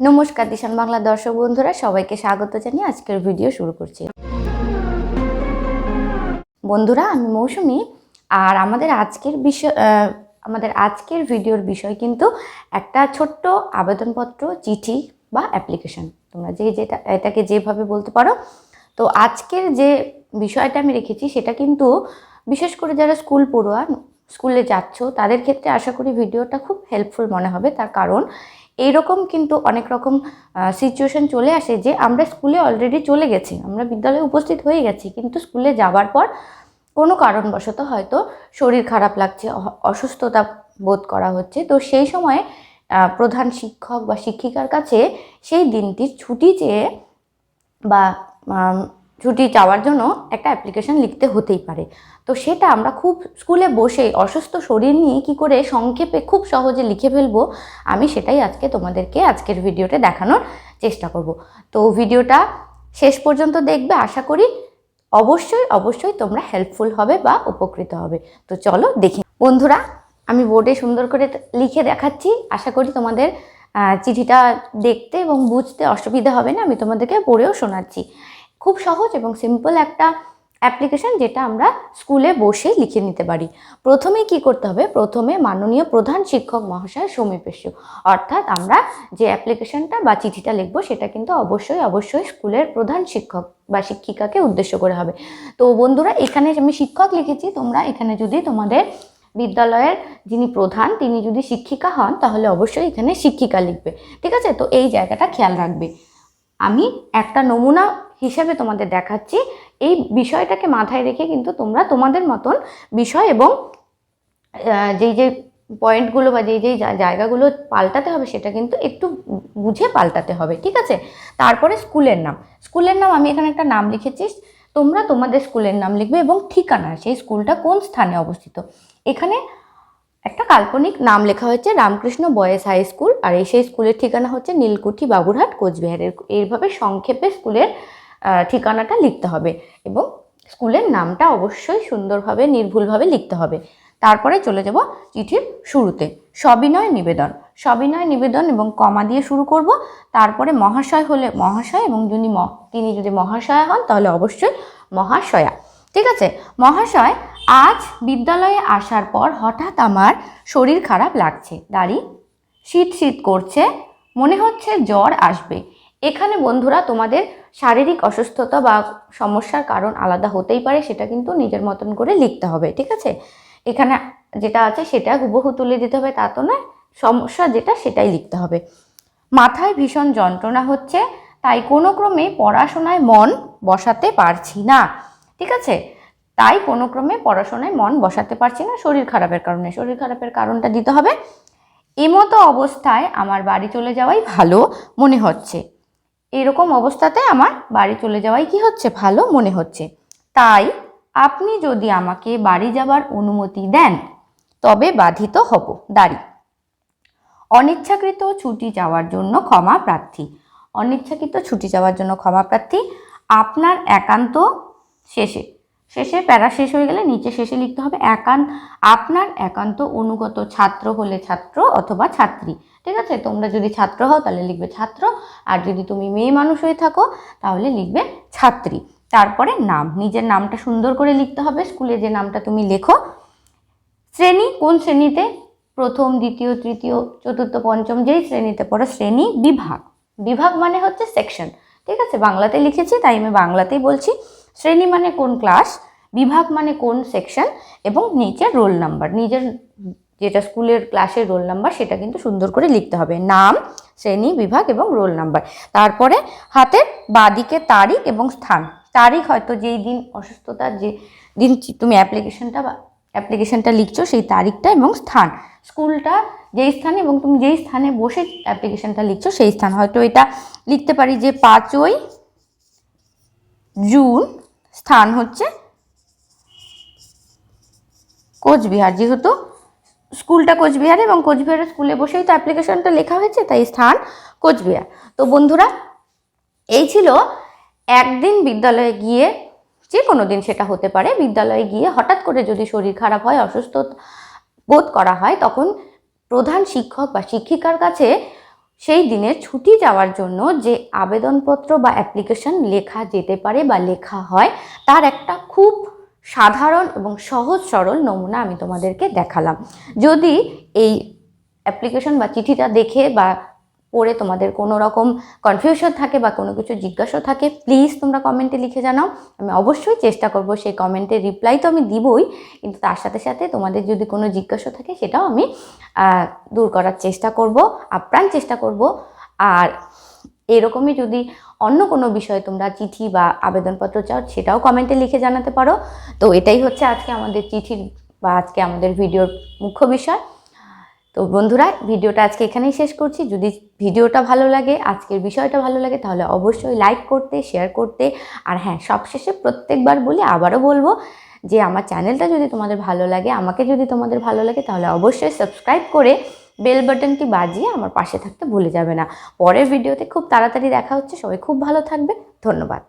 নমস্কার দিশান বাংলা দর্শক বন্ধুরা, সবাইকে স্বাগত জানিয়ে আজকের ভিডিও শুরু করছি। বন্ধুরা, আমি মৌসুমি, আর আমাদের আজকের বিষয় আমাদের আজকের ভিডিওর বিষয় কিন্তু একটা ছোট্ট আবেদনপত্র, চিঠি বা অ্যাপ্লিকেশন তোমরা যে যেটা, এটাকে যেভাবে বলতে পারো। তো আজকের যে বিষয়টা আমি রেখেছি, সেটা কিন্তু বিশেষ করে যারা স্কুল পড়ুয়া, স্কুলে যাচ্ছ, তাদের ক্ষেত্রে আশা করি ভিডিওটা খুব হেল্পফুল মনে হবে। তার কারণ এইরকম কিন্তু অনেক রকম সিচুয়েশন চলে আসে যে আমরা স্কুলে অলরেডি চলে গেছি, আমরা বিদ্যালয়ে উপস্থিত হয়ে গেছি, কিন্তু স্কুলে যাবার পর কোনো কারণবশত হয়তো শরীর খারাপ লাগছে অসুস্থতা বোধ করা হচ্ছে। তো সেই সময়ে প্রধান শিক্ষক বা শিক্ষিকার কাছে সেই দিনটির ছুটি চেয়ে বা ছুটি চাওয়ার জন্য একটা অ্যাপ্লিকেশন লিখতে হতেই পারে। তো সেটা আমরা খুব স্কুলে বসে অসুস্থ শরীর নিয়ে কি করে সংক্ষেপে খুব সহজে লিখে ফেলব, আমি সেটাই আজকে তোমাদেরকে আজকের ভিডিওতে দেখানোর চেষ্টা করব। তো ভিডিওটা শেষ পর্যন্ত দেখবে, আশা করি অবশ্যই অবশ্যই তোমরা হেল্পফুল হবে বা উপকৃত হবে। তো চলো দেখি। বন্ধুরা, আমি বোর্ডে সুন্দর করে লিখে দেখাচ্ছি। আশা করি তোমাদের চিঠিটা দেখতে এবং বুঝতে অসুবিধা হবে না, আমি তোমাদেরকে পড়েও শোনাচ্ছি। খুব সহজ এবং সিম্পল একটা অ্যাপ্লিকেশন যেটা আমরা স্কুলে বসে লিখে নিতে পারি। প্রথমে কি করতে হবে? প্রথমে মাননীয় প্রধান শিক্ষক মহাশয় সমীপেশ্য অর্থাৎ আমরা যে অ্যাপ্লিকেশনটা বা চিঠিটা লিখব সেটা কিন্তু অবশ্যই অবশ্যই স্কুলের প্রধান শিক্ষক বা শিক্ষিকাকে উদ্দেশ্য করে হবে। তো বন্ধুরা, এখানে আমি শিক্ষক লিখেছি, তোমরা এখানে যদি তোমাদের বিদ্যালয়ের যিনি প্রধান, তিনি যদি শিক্ষিকা হন, তাহলে অবশ্যই এখানে শিক্ষিকা লিখবে। ঠিক আছে? তো এই জায়গাটা খেয়াল রাখবে। আমি একটা নমুনা হিসেবে তোমাদের দেখাচ্ছি। এই বিষয়টাকে মাথায় রেখে কিন্তু তোমরা তোমাদের মতন বিষয় এবং যেই যে পয়েন্টগুলো বা যেই যেই জায়গাগুলো পাল্টাতে হবে সেটা কিন্তু একটু বুঝে পাল্টাতে হবে, ঠিক আছে? তারপরে স্কুলের নাম। স্কুলের নাম আমি এখানে একটা নাম লিখেছি। তোমরা তোমাদের স্কুলের নাম লিখবে এবং ঠিকানা, সেই স্কুলটা কোন স্থানে অবস্থিত? এখানে একটা কাল্পনিক নাম লেখা হয়েছে, রামকৃষ্ণ বয়েজ হাই স্কুল। আর এই সেই স্কুলের ঠিকানা হচ্ছে নীলকুঠি বাবুরহাট কোচবিহারের। এইভাবে সংক্ষেপে স্কুলের ঠিকানাটা লিখতে হবে এবং স্কুলের নামটা অবশ্যই সুন্দরভাবে, নির্ভুলভাবে লিখতে হবে। তারপরে চলে যাব চিঠির শুরুতে। সবিনয় নিবেদন। সবিনয় নিবেদন এবং কমা দিয়ে শুরু করব। তারপরে মহাশয় হলে মহাশয় এবং যিনি তিনি যদি মহাশয়া হন, তাহলে অবশ্যই মহাশয়া। ঠিক আছে? মহাশয়, আজ বিদ্যালয়ে আসার পর হঠাৎ আমার শরীর খারাপ লাগছে। দাড়ি শীত শীত করছে। মনে হচ্ছে জ্বর আসবে। এখানে বন্ধুরা তোমাদের শারীরিক অসুস্থতা বা সমস্যার কারণ আলাদা হতেই পারে, সেটা কিন্তু নিজের মতন করে লিখতে হবে, ঠিক আছে? এখানে যেটা আছে সেটা হুবহু তুলে দিতে হবে, তা তো নয়, সমস্যা যেটা সেটাই লিখতে হবে। মাথায় ভীষণ যন্ত্রণা হচ্ছে, তাই কোনো ক্রমে পড়াশোনায় মন বসাতে পারছি না, ঠিক আছে? তাই কোনো ক্রমে পড়াশোনায় মন বসাতে পারছি না, শরীর খারাপের কারণে। শরীর খারাপের কারণটা দিতে হবে। এমতো অবস্থায় আমার বাড়ি চলে যাওয়াই ভালো মনে হচ্ছে। এরকম অবস্থাতে আমার বাড়ি চলে যাওয়াই কি হচ্ছে? ভালো মনে হচ্ছে। তাই আপনি যদি আমাকে বাড়ি যাবার অনুমতি দেন, তবে বাধিত হব। দাড়ি। অনিচ্ছাকৃত ছুটি যাওয়ার জন্য ক্ষমা প্রার্থী। অনিচ্ছাকৃত ছুটি যাওয়ার জন্য ক্ষমা প্রার্থী, আপনার একান্ত শেষে। শেষে প্যারা শেষ হয়ে গেলে নিচে শেষে লিখতে হবে একান্ত আপনার একান্ত অনুগত ছাত্র হলে ছাত্র অথবা ছাত্রী। ঠিক আছে? তোমরা যদি ছাত্র হও, তাহলে লিখবে ছাত্র। আর যদি তুমি মেয়ে মানুষ হয়ে থাকো, তাহলে লিখবে ছাত্রী। তারপরে নাম। নিজের নামটা সুন্দর করে লিখতে হবে। স্কুলে যে নামটা তুমি লেখো, শ্রেণি কোন শ্রেণীতে? প্রথম, দ্বিতীয়, তৃতীয়, চতুর্থ, পঞ্চম, যেই শ্রেণীতে পড়ো, শ্রেণি বিভাগ। বিভাগ মানে হচ্ছে সেকশন। ঠিক আছে? বাংলাতে লিখেছি, তাই আমি বাংলাতেই বলছি। শ্রেণি মানে কোন ক্লাস? বিভাগ মানে কোন সেকশন? এবং নিচে রোল নাম্বার। নিজের যেটা স্কুলের ক্লাসের রোল নাম্বার সেটা কিন্তু সুন্দর করে লিখতে হবে। নাম, শ্রেণি, বিভাগ এবং রোল নাম্বার। তারপরে হাতের বাদিকে তারিখ এবং স্থান। তারিখ হয়তো যেই দিন অসুস্থতার যে দিন তুমি অ্যাপ্লিকেশনটা বা অ্যাপ্লিকেশনটা লিখছো সেই তারিখটা এবং স্থান। স্কুলটা যেই স্থানে এবং তুমি যেই স্থানে বসে অ্যাপ্লিকেশনটা লিখছো সেই স্থান। হয়তো এটা লিখতে পারি যে পাঁচই জুন, স্থান হচ্ছে কোচবিহার। যেহেতু স্কুলটা কোচবিহার এবং কোচবিহারের স্কুলে বসেই তো অ্যাপ্লিকেশনটা লেখা হয়েছে, তাই স্থান কোচবিহার। তো বন্ধুরা, এই ছিল একদিন বিদ্যালয়ে গিয়ে যে কোনো দিন সেটা হতে পারে, বিদ্যালয়ে গিয়ে হঠাৎ করে যদি শরীর খারাপ হয়, অসুস্থ বোধ করা হয়, তখন প্রধান শিক্ষক বা শিক্ষিকার কাছে সেই দিনে ছুটি যাওয়ার জন্য যে আবেদনপত্র বা অ্যাপ্লিকেশন লেখা যেতে পারে বা লেখা হয়, তার একটা খুব সাধারণ এবং সহজ সরল নমুনা আমি তোমাদেরকে দেখালাম। যদি এই অ্যাপ্লিকেশন বা চিঠিটা দেখে বা পড়ে তোমাদের কোনো রকম কনফিউশন থাকে বা কোনো কিছু জিজ্ঞাসা থাকে প্লিজ তোমরা কমেন্টে লিখে জানাও। আমি অবশ্যই চেষ্টা করব সেই কমেন্টের রিপ্লাই তো আমি দিবই, কিন্তু তার সাথে সাথে তোমাদের যদি কোনো জিজ্ঞাসা থাকে সেটাও আমি দূর করার চেষ্টা করব, আপ্রাণ চেষ্টা করব। আর এরকমই যদি অন্য কোনো বিষয়ে তোমরা চিঠি বা আবেদনপত্র চাও, সেটাও কমেন্টে লিখে জানাতে পারো। তো এটাই হচ্ছে আজকে আমাদের চিঠির বা আজকে আমাদের ভিডিওর মুখ্য বিষয়। তো বন্ধুরা, ভিডিওটা আজকে এখানেই শেষ করছি। যদি ভিডিওটা ভালো লাগে, আজকের বিষয়টা ভালো লাগে, তাহলে অবশ্যই লাইক করতে শেয়ার করতে। আর হ্যাঁ সবশেষে প্রত্যেকবার বলি আবারও বলব যে, আমার চ্যানেলটা যদি তোমাদের ভালো লাগে, আমাকে যদি তোমাদের ভালো লাগে, তাহলে অবশ্যই সাবস্ক্রাইব করে বেল বাটনটি বাজিয়ে আমার পাশে থাকতে ভুলে যাবে না। পরের ভিডিওতে খুব তাড়াতাড়ি দেখা হচ্ছে। সবাই খুব ভালো থাকবে ধন্যবাদ।